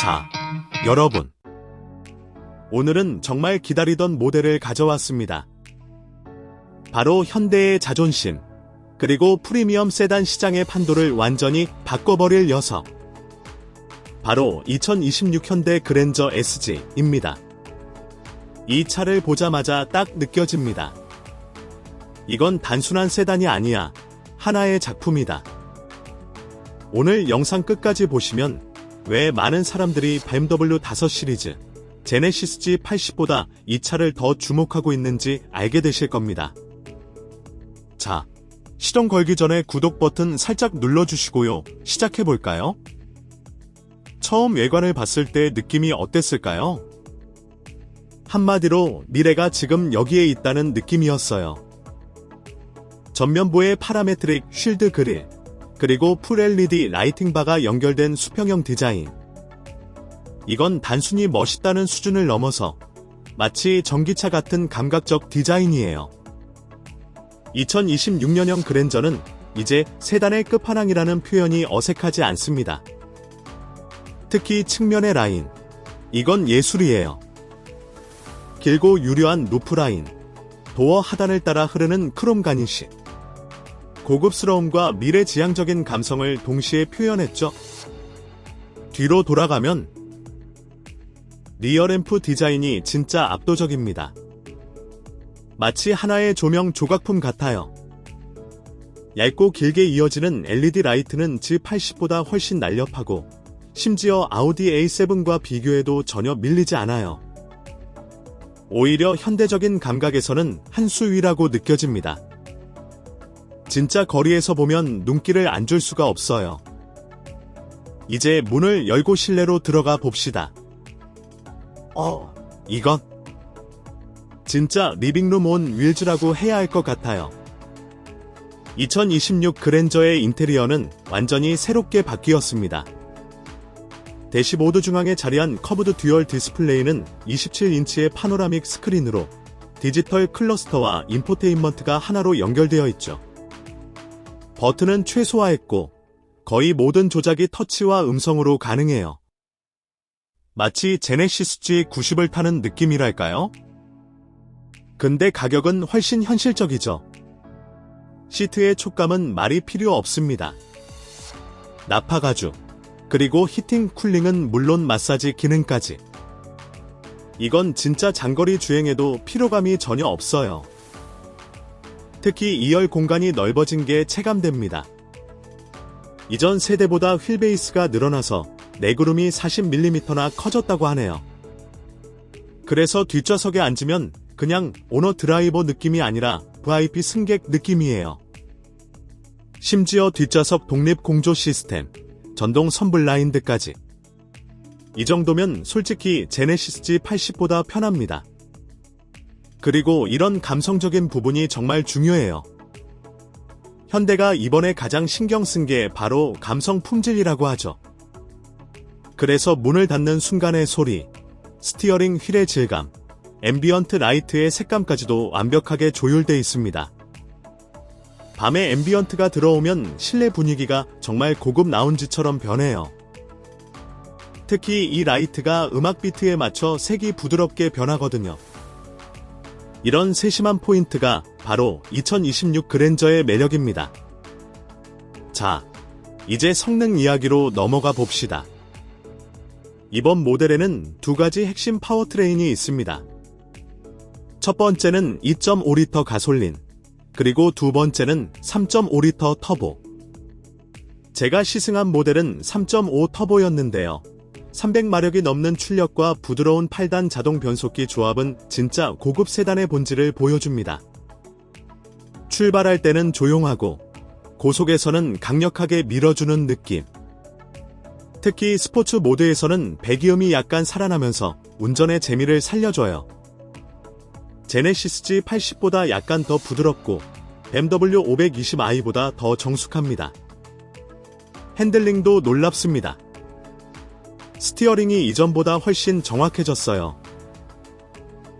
자, 여러분. 오늘은 정말 기다리던 모델을 가져왔습니다. 바로 현대의 자존심, 그리고 프리미엄 세단 시장의 판도를 완전히 바꿔버릴 녀석. 바로 2026 현대 그랜저 SG입니다. 이 차를 보자마자 딱 느껴집니다. 이건 단순한 세단이 아니야. 하나의 작품이다. 오늘 영상 끝까지 보시면 왜 많은 사람들이 BMW 5 시리즈 제네시스 G80보다 이 차를 더 주목하고 있는지 알게 되실 겁니다. 자, 시동 걸기 전에 구독 버튼 살짝 눌러주시고요. 시작해볼까요? 처음 외관을 봤을 때 느낌이 어땠을까요? 한마디로 미래가 지금 여기에 있다는 느낌이었어요. 전면부의 파라메트릭 쉴드 그릴, 그리고 풀 LED 라이팅 바가 연결된 수평형 디자인. 이건 단순히 멋있다는 수준을 넘어서 마치 전기차 같은 감각적 디자인이에요. 2026년형 그랜저는 이제 세단의 끝판왕이라는 표현이 어색하지 않습니다. 특히 측면의 라인. 이건 예술이에요. 길고 유려한 루프 라인. 도어 하단을 따라 흐르는 크롬 가니시. 고급스러움과 미래지향적인 감성을 동시에 표현했죠. 뒤로 돌아가면 리어램프 디자인이 진짜 압도적입니다. 마치 하나의 조명 조각품 같아요. 얇고 길게 이어지는 LED 라이트는 G80보다 훨씬 날렵하고 심지어 아우디 A7과 비교해도 전혀 밀리지 않아요. 오히려 현대적인 감각에서는 한 수 위라고 느껴집니다. 진짜 거리에서 보면 눈길을 안 줄 수가 없어요. 이제 문을 열고 실내로 들어가 봅시다. 어, 이건 진짜 리빙룸 온 윌즈라고 해야 할 것 같아요. 2026 그랜저의 인테리어는 완전히 새롭게 바뀌었습니다. 대시보드 중앙에 자리한 커브드 듀얼 디스플레이는 27인치의 파노라믹 스크린으로 디지털 클러스터와 인포테인먼트가 하나로 연결되어 있죠. 버튼은 최소화했고 거의 모든 조작이 터치와 음성으로 가능해요. 마치 제네시스 G90을 타는 느낌이랄까요? 근데 가격은 훨씬 현실적이죠. 시트의 촉감은 말이 필요 없습니다. 나파 가죽, 그리고 히팅 쿨링은 물론 마사지 기능까지. 이건 진짜 장거리 주행에도 피로감이 전혀 없어요. 특히 2열 공간이 넓어진 게 체감됩니다. 이전 세대보다 휠베이스가 늘어나서 내구름이 40mm나 커졌다고 하네요. 그래서 뒷좌석에 앉으면 그냥 오너 드라이버 느낌이 아니라 VIP 승객 느낌이에요. 심지어 뒷좌석 독립 공조 시스템, 전동 선블 라인드까지. 이 정도면 솔직히 제네시스 G80보다 편합니다. 그리고 이런 감성적인 부분이 정말 중요해요. 현대가 이번에 가장 신경 쓴 게 바로 감성 품질이라고 하죠. 그래서 문을 닫는 순간의 소리, 스티어링 휠의 질감, 앰비언트 라이트의 색감까지도 완벽하게 조율돼 있습니다. 밤에 앰비언트가 들어오면 실내 분위기가 정말 고급 라운지처럼 변해요. 특히 이 라이트가 음악 비트에 맞춰 색이 부드럽게 변하거든요. 이런 세심한 포인트가 바로 2026 그랜저의 매력입니다. 자, 이제 성능 이야기로 넘어가 봅시다. 이번 모델에는 두 가지 핵심 파워트레인이 있습니다. 첫 번째는 2.5리터 가솔린, 그리고 두 번째는 3.5리터 터보. 제가 시승한 모델은 3.5 터보였는데요. 300마력이 넘는 출력과 부드러운 8단 자동 변속기 조합은 진짜 고급 세단의 본질을 보여줍니다. 출발할 때는 조용하고 고속에서는 강력하게 밀어주는 느낌. 특히 스포츠 모드에서는 배기음이 약간 살아나면서 운전의 재미를 살려줘요. 제네시스 G80보다 약간 더 부드럽고 BMW 520i보다 더 정숙합니다. 핸들링도 놀랍습니다. 스티어링이 이전보다 훨씬 정확해졌어요.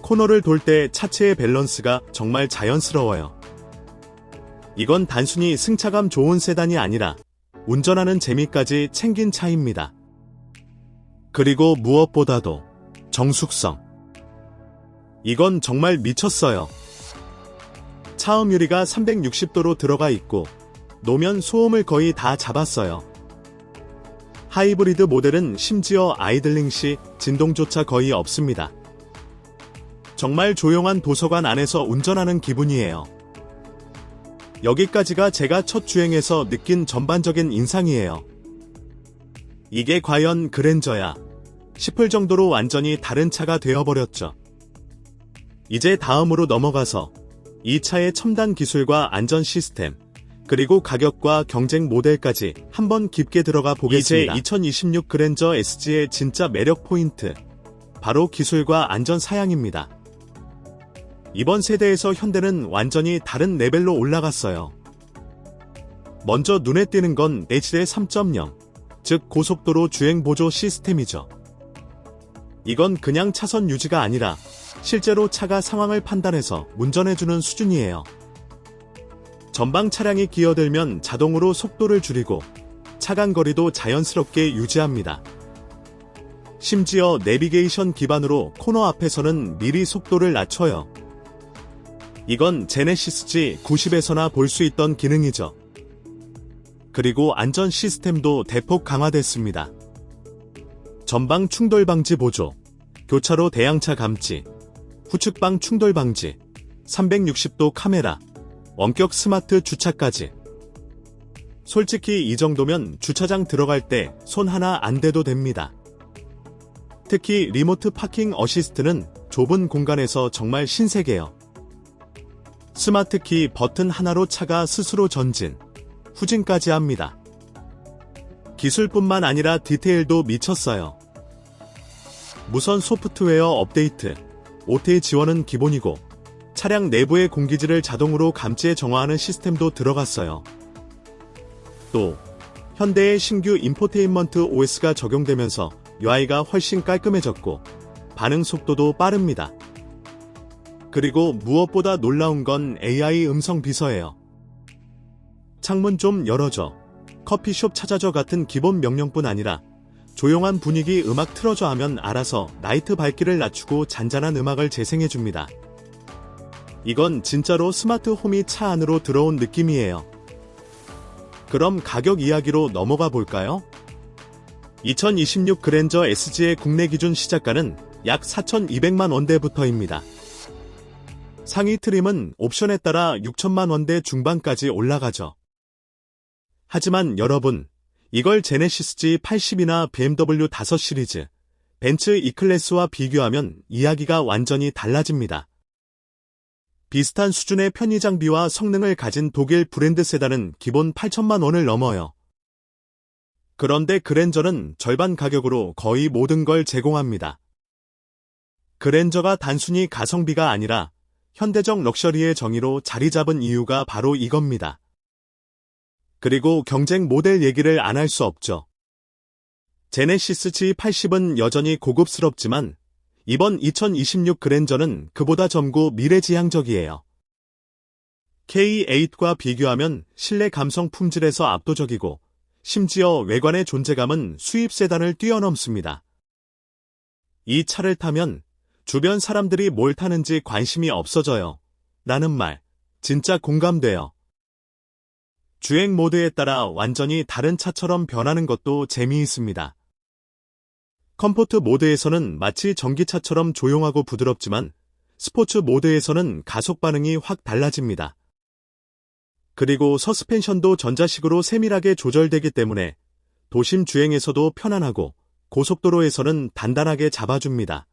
코너를 돌 때 차체의 밸런스가 정말 자연스러워요. 이건 단순히 승차감 좋은 세단이 아니라 운전하는 재미까지 챙긴 차입니다. 그리고 무엇보다도 정숙성. 이건 정말 미쳤어요. 차음 유리가 360도로 들어가 있고 노면 소음을 거의 다 잡았어요. 하이브리드 모델은 심지어 아이들링 시 진동조차 거의 없습니다. 정말 조용한 도서관 안에서 운전하는 기분이에요. 여기까지가 제가 첫 주행에서 느낀 전반적인 인상이에요. 이게 과연 그랜저야 싶을 정도로 완전히 다른 차가 되어버렸죠. 이제 다음으로 넘어가서 이 차의 첨단 기술과 안전 시스템, 그리고 가격과 경쟁 모델까지 한번 깊게 들어가 보겠습니다. 이제 2026 그랜저 SG의 진짜 매력 포인트, 바로 기술과 안전 사양입니다. 이번 세대에서 현대는 완전히 다른 레벨로 올라갔어요. 먼저 눈에 띄는 건 HDL 3.0, 즉 고속도로 주행 보조 시스템이죠. 이건 그냥 차선 유지가 아니라 실제로 차가 상황을 판단해서 운전해주는 수준이에요. 전방 차량이 기어들면 자동으로 속도를 줄이고 차간 거리도 자연스럽게 유지합니다. 심지어 내비게이션 기반으로 코너 앞에서는 미리 속도를 낮춰요. 이건 제네시스 G90에서나 볼 수 있던 기능이죠. 그리고 안전 시스템도 대폭 강화됐습니다. 전방 충돌 방지 보조, 교차로 대양차 감지, 후측방 충돌 방지, 360도 카메라, 원격 스마트 주차까지. 솔직히 이 정도면 주차장 들어갈 때 손 하나 안 대도 됩니다. 특히 리모트 파킹 어시스트는 좁은 공간에서 정말 신세계요. 스마트 키 버튼 하나로 차가 스스로 전진, 후진까지 합니다. 기술뿐만 아니라 디테일도 미쳤어요. 무선 소프트웨어 업데이트, OTA 지원은 기본이고 차량 내부의 공기질을 자동으로 감지해 정화하는 시스템도 들어갔어요. 또 현대의 신규 인포테인먼트 OS가 적용되면서 UI가 훨씬 깔끔해졌고 반응 속도도 빠릅니다. 그리고 무엇보다 놀라운 건 AI 음성 비서예요. 창문 좀 열어줘. 커피숍 찾아줘 같은 기본 명령뿐 아니라 조용한 분위기 음악 틀어줘 하면 알아서 나이트 밝기를 낮추고 잔잔한 음악을 재생해줍니다. 이건 진짜로 스마트 홈이 차 안으로 들어온 느낌이에요. 그럼 가격 이야기로 넘어가 볼까요? 2026 그랜저 SG의 국내 기준 시작가는 약 4,200만 원대부터입니다. 상위 트림은 옵션에 따라 6천만 원대 중반까지 올라가죠. 하지만 여러분, 이걸 제네시스 G80이나 BMW 5 시리즈, 벤츠 E클래스와 비교하면 이야기가 완전히 달라집니다. 비슷한 수준의 편의 장비와 성능을 가진 독일 브랜드 세단은 기본 8천만 원을 넘어요. 그런데 그랜저는 절반 가격으로 거의 모든 걸 제공합니다. 그랜저가 단순히 가성비가 아니라 현대적 럭셔리의 정의로 자리 잡은 이유가 바로 이겁니다. 그리고 경쟁 모델 얘기를 안 할 수 없죠. 제네시스 G80은 여전히 고급스럽지만 이번 2026 그랜저는 그보다 젊고 미래지향적이에요. K8과 비교하면 실내 감성 품질에서 압도적이고 심지어 외관의 존재감은 수입 세단을 뛰어넘습니다. 이 차를 타면 주변 사람들이 뭘 타는지 관심이 없어져요. 라는 말, 진짜 공감돼요. 주행 모드에 따라 완전히 다른 차처럼 변하는 것도 재미있습니다. 컴포트 모드에서는 마치 전기차처럼 조용하고 부드럽지만 스포츠 모드에서는 가속 반응이 확 달라집니다. 그리고 서스펜션도 전자식으로 세밀하게 조절되기 때문에 도심 주행에서도 편안하고 고속도로에서는 단단하게 잡아줍니다.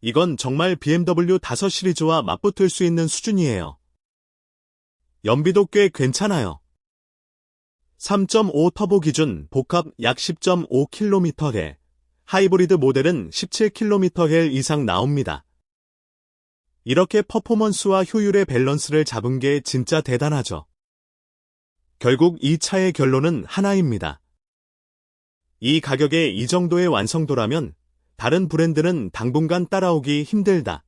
이건 정말 BMW 5 시리즈와 맞붙을 수 있는 수준이에요. 연비도 꽤 괜찮아요. 3.5 터보 기준 복합 약 10.5km에 하이브리드 모델은 17km 이상 나옵니다. 이렇게 퍼포먼스와 효율의 밸런스를 잡은 게 진짜 대단하죠. 결국 이 차의 결론은 하나입니다. 이 가격에 이 정도의 완성도라면 다른 브랜드는 당분간 따라오기 힘들다.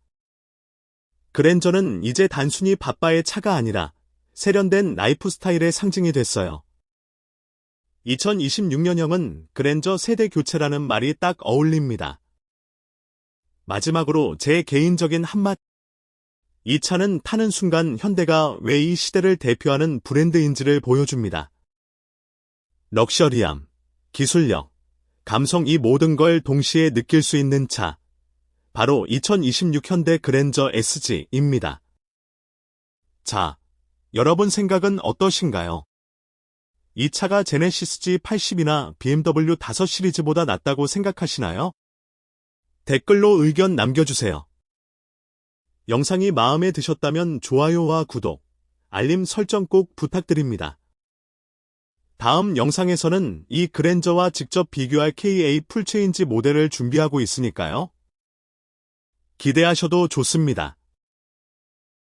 그랜저는 이제 단순히 바빠의 차가 아니라 세련된 라이프 스타일의 상징이 됐어요. 2026년형은 그랜저 세대 교체라는 말이 딱 어울립니다. 마지막으로 제 개인적인 한마디. 이 차는 타는 순간 현대가 왜 이 시대를 대표하는 브랜드인지를 보여줍니다. 럭셔리함, 기술력, 감성 이 모든 걸 동시에 느낄 수 있는 차. 바로 2026 현대 그랜저 SG입니다. 자, 여러분 생각은 어떠신가요? 이 차가 제네시스 G80이나 BMW 5 시리즈보다 낫다고 생각하시나요? 댓글로 의견 남겨주세요. 영상이 마음에 드셨다면 좋아요와 구독, 알림 설정 꼭 부탁드립니다. 다음 영상에서는 이 그랜저와 직접 비교할 KA 풀체인지 모델을 준비하고 있으니까요. 기대하셔도 좋습니다.